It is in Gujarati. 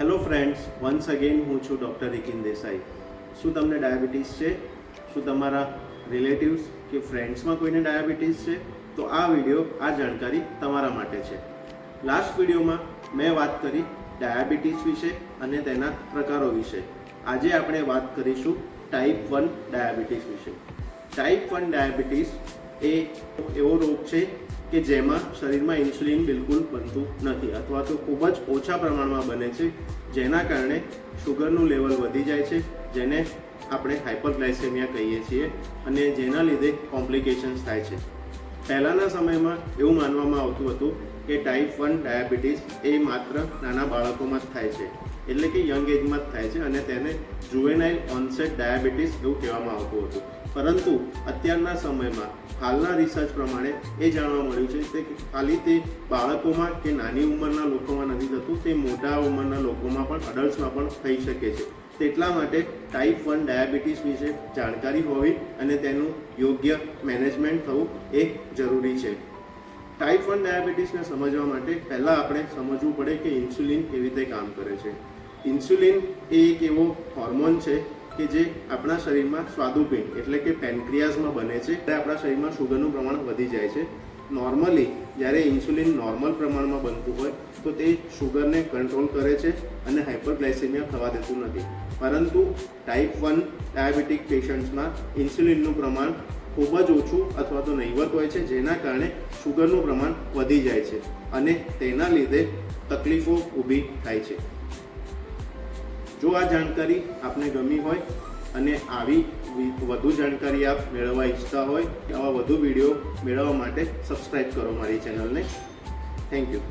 હેલો ફ્રેન્ડ્સ વન્સ અગેન હું છું ડૉક્ટર રિકિન દેસાઈ શું તમને ડાયાબિટીસ છે? શું તમારા રિલેટિવ્સ કે ફ્રેન્ડ્સમાં કોઈને ડાયાબિટીસ છે? તો આ વીડિયો આ જાણકારી તમારા માટે છે. લાસ્ટ વિડીયોમાં મેં વાત કરી ડાયાબિટીસ વિશે અને તેના પ્રકારો વિશે. આજે આપણે વાત કરીશું ટાઈપ વન ડાયાબિટીસ વિશે. ટાઈપ વન ડાયાબિટીસ એ એવો રોગ છે કે જેમાં શરીરમાં ઇન્સ્યુલિન બિલકુલ બનતું નથી અથવા તો ખૂબ જ ઓછા પ્રમાણમાં બને છે, જેના કારણે શુગરનું લેવલ વધી જાય છે, જેને આપણે હાઇપરગ્લાઇસેમિયા કહીએ છીએ અને જેના લીધે કોમ્પ્લિકેશન્સ થાય છે. પહેલાંના સમયમાં એવું માનવામાં આવતું હતું કે ટાઈપ વન ડાયાબિટીસ એ માત્ર નાના બાળકોમાં જ થાય છે. એટલે કે યંગ એજમાં જ થાય છે અને તેને જુવેનાઇલ ઓનસેટ ડાયાબિટીસ એવું કહેવામાં આવતું હતું. પરંતુ અત્યારના સમયમાં હાલના રિસર્ચ પ્રમાણે એ જાણવા મળ્યું છે કે ખાલી તે બાળકોમાં કે નાની ઉંમરના લોકોમાં નથી થતું, તે મોટા ઉંમરના લોકોમાં પણ અડલ્ટમાં પણ થઈ શકે છે. તેટલા માટે ટાઈપ વન ડાયાબિટીસ વિશે જાણકારી હોવી અને તેનું યોગ્ય મેનેજમેન્ટ થવું એ જરૂરી છે. ટાઈપ વન ડાયાબિટીસને સમજવા માટે પહેલાં આપણે સમજવું પડે કે ઇન્સ્યુલિન કેવી રીતે કામ કરે છે. ઇન્સ્યુલિન એ એક એવો હોર્મોન છે કે જે આપણા શરીરમાં સ્વાદુપિંડ એટલે કે પેન્ક્રિયાઝમાં બને છે. ત્યારે આપણા શરીરમાં શુગરનું પ્રમાણ વધી જાય છે. નોર્મલી જ્યારે ઇન્સ્યુલિન નોર્મલ પ્રમાણમાં બનતું હોય તો તે શુગરને કંટ્રોલ કરે છે અને હાઇપરગ્લાઇસેમિયા થવા દેતું નથી. પરંતુ ટાઈપ વન ડાયાબિટીક પેશન્ટ્સમાં ઇન્સ્યુલિનનું પ્રમાણ ખૂબ જ ઓછું અથવા તો નહીવત હોય છે, જેના કારણે શુગરનું પ્રમાણ વધી જાય છે અને તેના લીધે તકલીફો ઊભી થાય છે. જો આ જાણકારી આપને ગમી હોય અને આવી વધુ જાણકારી આપ મેળવવા ઈચ્છતા હોય, આવા વધુ વીડિયો મેળવવા માટે સબસ્ક્રાઈબ કરો મારી ચેનલને. Thank you